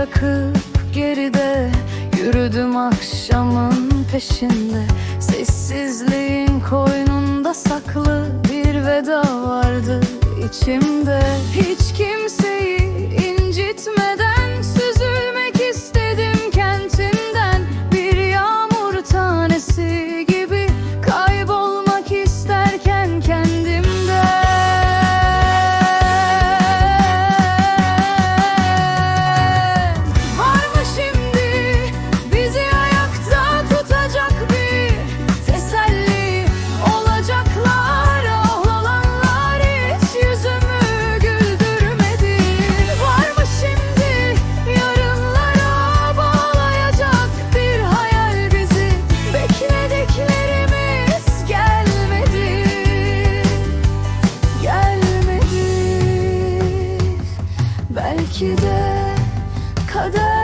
bırakıp geride Yürüdüm akşamın peşinde. Sessizliğin koynunda saklı bir veda vardı içimde. Hiç kim Belki de kader